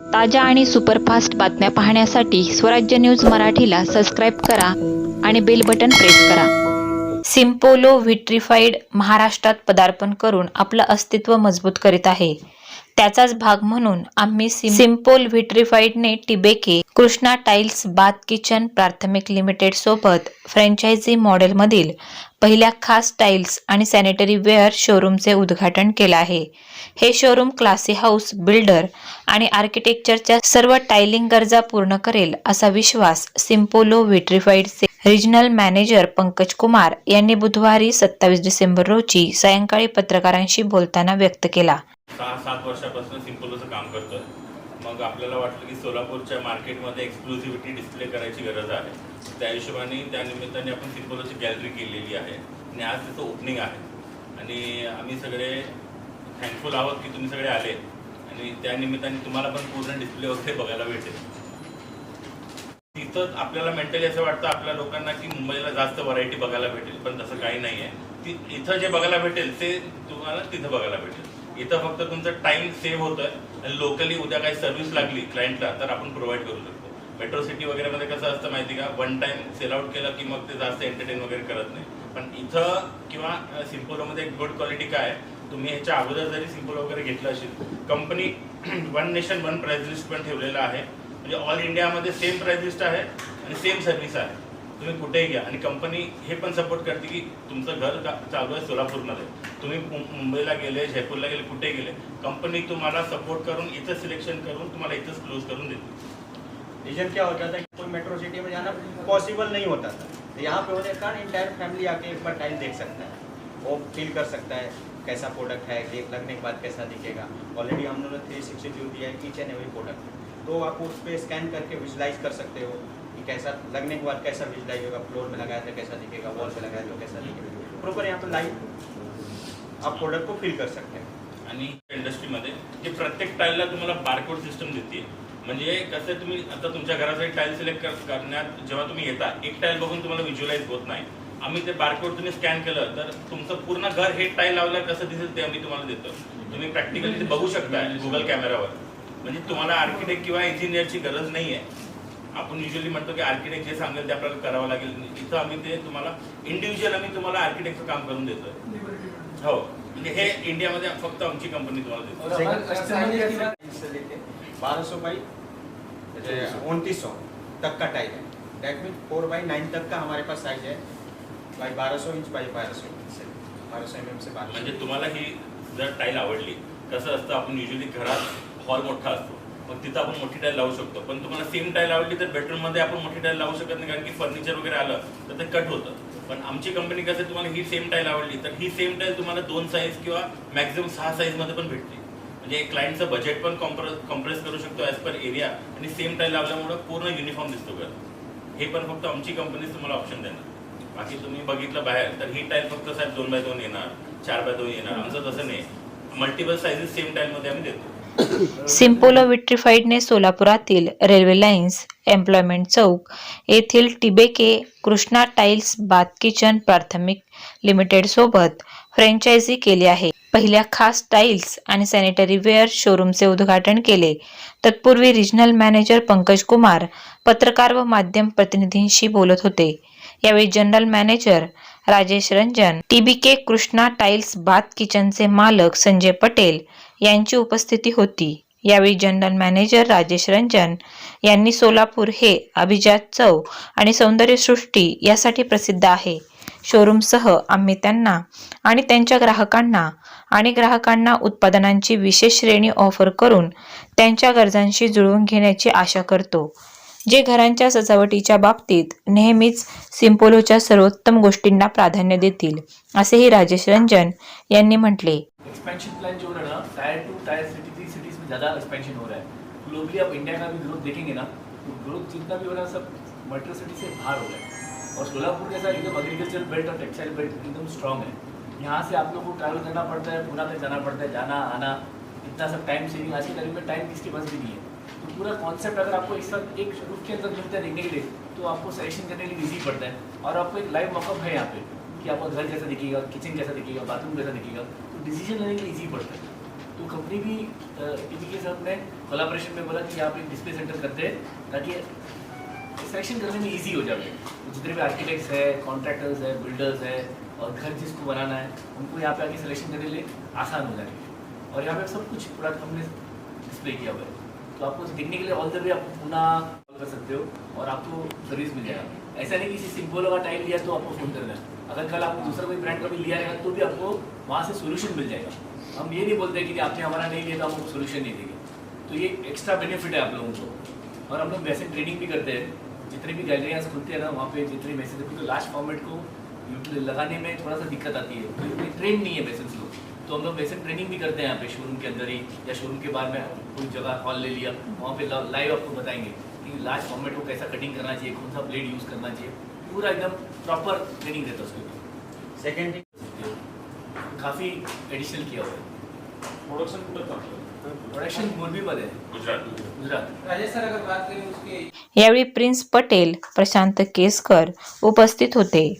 ताज्या आणि सुपरफास्ट बातम्या पाहण्यासाठी स्वराज्य न्यूज मराठीला सबस्क्राईब करा आणि बेल बटन प्रेस करा. सिम्पोलो व्हिट्रीफाईड महाराष्ट्रात पदार्पण करून आपलं अस्तित्व मजबूत करीत आहे. त्याचाच भाग म्हणून आम्ही Simpolo व्हिट्रीफाईडने T B K Krishna tiles bath kitchen प्राथमिक लिमिटेड सोबत फ्रँचायझी मॉडेलमधील पहिल्या खास टाईल्स आणि सॅनिटरी वेअर शोरूमचे उद्घाटन केलं आहे. हे शोरूम क्लासी हाऊस बिल्डर आणि आर्किटेक्चरच्या सर्व टायलिंग गरजा पूर्ण करेल असा विश्वास सिम्पोलो व्हिट्रिफाईडचे रिजनल मॅनेजर पंकज कुमार यांनी बुधवारी सत्तावीस डिसेंबर रोजी सायंकाळी पत्रकारांशी बोलताना व्यक्त केला. सहा सात वर्षापासून सिम्पोलोचं काम करतोय. मग आपल्याला वाटलं की सोलापूरच्या मार्केटमध्ये एक्सक्लुझिव्हिटी डिस्प्ले करायची गरज आहे. त्या हिशोबाने त्या निमित्ताने आपण सिम्पोलोची गॅलरी केलेली आहे. आणि आज त्याचं ओपनिंग आहे. आणि आम्ही सगळे थँकफुल आहोत की तुम्ही सगळे आले. आणि त्या निमित्ताने तुम्हाला पण पूर्ण डिस्प्ले वगैरे बघायला भेटेल. तिथं आपल्याला मेंटली असं वाटतं आपल्या लोकांना की मुंबईला जास्त व्हरायटी बघायला भेटेल. पण तसं काही नाही आहे ती इथं जे बघायला भेटेल ते तुम्हाला तिथं बघायला भेटेल. इथं फक्त तुमचं टाइम सेव्ह होतोय. लोकली उद्या काही सर्व्हिस लागली क्लायंटला तर आपण प्रोव्हाइड करू शकतो. मेट्रो सिटी वगैरे मध्ये कसं असतं माहिती का? वन टाइम सेल आउट केलं की मग ते जास्त एंटरटेन वगैरे करत नाही. पण इथं किंवा सिम्पोलोमध्ये एक गुड क्वालिटी काय तुम्ही ह्याच्या अगोदर जरी सिम्पोलो वगैरे घेतलं असेल company one nation one price list पण ठेवलेलं आहे. म्हणजे ऑल इंडियामध्ये सेम प्राईज लिस्ट आहे आणि सेम सर्व्हिस आहे. तुम्ही कुठेही घ्या. आणि कंपनी हे पण सपोर्ट करते की तुमचं घर चालू आहे सोलापूरमध्ये. तुम्ही मुंबईला गेले, जयपूरला गेले कुठे गेले कंपनी तुम्हाला सपोर्ट करून इथं सिलेक्शन करून तुम्हाला इथंच क्लोज करून देते. रीजन क्या होता था कोई मेट्रो सिटी में जाना पॉसिबल नहीं होता था. तो यहाँ पे होने के कारण इंटायर फैमिली आके एक बार टाइल देख सकता है। वो फील कर सकता है कैसा प्रोडक्ट है, देख लगने के बाद कैसा दिखेगा। ऑलरेडी हम लोगों ने थ्री सिक्सटी व्यू दिया है ईच एंड एवरी प्रोडक्ट तो आप उस पर स्कैन करके विजुलाइज कर सकते हो। कि कैसा लगने के बाद कैसा विजुलाइज होगा? फ्लोर में लगाया तो कैसा दिखेगा? वॉल पे लगाया तो कैसा दिखेगा? प्रॉपर यहाँ पे लाइव आप प्रोडक्ट को फील कर सकते हैं। आणि इंडस्ट्रीमध्ये जे प्रत्येक टाईलला तुम्हाला बारकोड सिस्टम देते म्हणजे कसं तुम्ही आता तुमच्या घरासाठी टाईल सिलेक्ट करण्यात जेव्हा तुम्ही येता एक टाईल बघून तुम्हाला व्हिज्युअलाइज होत नाही. आम्ही ते बारकोड तुम्ही स्कॅन केलं तर तुमचं पूर्ण घर हे टाईल लावलं कसं दिसेल ते आम्ही तुम्हाला देतो. तुम्ही प्रॅक्टिकली ते बघू शकता गुगल कॅमेरावर म्हणजे तुम्हाला आर्किटेक्ट किंवा इंजिनियरची गरज नाही आहे आपण युजली म्हणतो की आर्किटेक्ट जे सांगेल ते आपल्याला करावं लागेल. इथं आम्ही ते तुम्हाला इंडिव्हिज्युअल आम्ही तुम्हाला आर्किटेक्टचं काम करून देतोय. हो. म्हणजे हे इंडियामध्ये फक्त आमची कंपनी तुम्हाला देतो बारह सौ बाई उनतीस सौ तक का टाइल है डेट मीन फोर बाई नाइन तक का हमारे पास साइज है बाई बारह सौ इंच बाई बारह सौ सौ एम से बारह म्हणजे तुम्हाला ही जर टाईल आवडली कसं असतं आपण युजली घरात हॉल मोठा असतो. मग तिथं आपण मोठी टाईल लावू शकतो. पण तुम्हाला सेम टाईल आवडली तर बेडरूममध्ये आपण मोठी टाईल लावू शकत नाही कारण की फर्निचर वगैरे आलं तर ते कट होतं. पण आमची कंपनी कसं तुम्हाला ही सेम टाईल आवडली तर ही सेम टाईल तुम्हाला दोन साईज किंवा मॅक्झिमम सहा साईजमध्ये पण भेटते. म्हणजे क्लायंटचं बजेट पण कॉम्प्रेस कॉम्प्रेस करू शकतो ॲज पर एरिया आणि सेम टाईल लावल्यामुळं पूर्ण युनिफॉर्म दिसतो घर. हे पण फक्त आमची कंपनीच तुम्हाला ऑप्शन देणार. बाकी तुम्ही बघितलं बाहेर तर ही टाईल फक्त साहेब दोन बाय दोन येणार चार बाय दोन येणार. आमचं तसं नाही. मल्टिपल साईजेस सेम टाईलमध्ये आम्ही देतो. सिम्पोलो विट्रीफाईडने सोलापुरातील रेल्वे लाईन्स एम्प्लॉयमेंट चौक येथील T B K Krishna tiles bath kitchen प्राथमिक लिमिटेड सोबत फ्रँचायझी केली आहे. पहिल्या खास टाईल्स आणि सॅनिटरी वेअर शोरूमचे उद्घाटन केले. तत्पूर्वी रिजनल मॅनेजर पंकज कुमार पत्रकार व माध्यम प्रतिनिधींशी बोलत होते. यावेळी general manager Rajesh Ranjan T B K Krishna tiles bath किचनचे मालक संजय पटेल यांची उपस्थिती होती. यावेळी जनरल मॅनेजर राजेश रंजन यांनी सोलापूर हे अभिजात चव आणि सौंदर्यसृष्टी यासाठी प्रसिद्ध आहे. शोरूमसह आम्ही त्यांना आणि त्यांच्या ग्राहकांना आणि ग्राहकांना उत्पादनांची विशेष श्रेणी ऑफर करून त्यांच्या गरजांशी जुळवून घेण्याची आशा करतो. जे घरांच्या सजावटीच्या बाबतीत नेहमीच सिम्पोलोच्या सर्वोत्तम गोष्टींना प्राधान्य देतील असेही राजेश रंजन यांनी म्हटले. एक्सपेंशन प्लान जो है ना tier two tier city three cities में ज़्यादा एक्सपेंशन हो रहा है ग्लोबली आप इंडिया का भी ग्रोथ देखेंगे ना तो ग्रोथ जितना भी हो रहा है सब मेट्रो सिटी से बाहर हो रहा है. और सोलापुर जैसा एकदम एग्रीकल्चर बेल्ट और टेक्सटाइल बेल्ट एकदम स्ट्रांग है. यहाँ से आप लोग को ट्रैवल करना पड़ता है पूना तक जाना पड़ता है जाना आना इतना सब टाइम सेविंग आज के टाइम में टाइम किसके पास भी नहीं है. पूरा कॉन्सेप्ट अगर आपको इस वक्त एक रूप के अंदर मिलता है लिए तो आपको सिलेक्शन करने के लिए ईजी पड़ता है। और आपको एक लाइव मौका है यहाँ पे, कि आपका घर कैसा दिखेगा किचन कैसा दिखेगा बाथरूम कैसा दिखेगा तो डिसीज़न लेने के लिए ईजी पड़ता है। तो कंपनी भी टीवी के साथ में कोलाब्रेशन में बोला कि आप एक डिस्प्ले सेंटर करते हैं, ताकि सिलेक्शन करने में ईजी हो जाए। तो जितने भी आर्किटेक्ट्स है कॉन्ट्रैक्टर्स है बिल्डर्स है, और घर जिसको बनाना है, उनको यहाँ पे आके सिलेक्शन करने के लिए आसान हो जाएँगे। और यहाँ पे सब कुछ प्रोडक्ट हमने डिस्प्ले किया हुआ है। तो आपको देखने के लिए ऑल द वे आप पुनः कर सकते हो और आपको सर्विस मिल जाएगा। ऐसा नहीं किसी सिंपल का टाइम लिया तो आपको फ़ोन करना है। अगर कल आपको दूसरा कोई ब्रांड का भी लिया है तो भी आपको वहाँ से सोल्यूशन मिल जाएगा। हम ये नहीं बोलते कि आपने हमारा नहीं लिया तो आपको सोल्यूशन नहीं देंगे। तो ये एक्स्ट्रा बेनिफिट है आप लोगों को। और हम लोग वैसे ट्रेनिंग भी करते हैं। जितने भी गैलरियाँ खुलते हैं ना, वहाँ पे जितने मैसेज तो लास्ट फॉर्मेट को लगाने में थोड़ा सा दिक्कत आती है। तो ट्रेन नहीं है मैसेज लोग तो हम लोग वैसे ट्रेनिंग भी करते हैं यहाँ पे शोरूम के अंदर ही या शोरूम के बाहर में कोई जगह हॉल ले लिया वहाँ पे लाइव आपको बताएँगे कि लास्ट फॉर्मेट को कैसा कटिंग करना चाहिए कौन सा ब्लेड यूज़ करना चाहिए। पूरा एकदम प्रॉपर ट्रेनिंग रहता है उसके ऊपर। सेकंड काफ़ी एडिशनल किया हुआ है। प्रोडक्शन कुठं चालतं प्रोडक्शन मोरबीमध्ये आहे गुजरात। गुजरात। राजेश सर अगर बात करें उसके यावेळी प्रिन्स पटेल प्रशांत केसकर उपस्थित होते.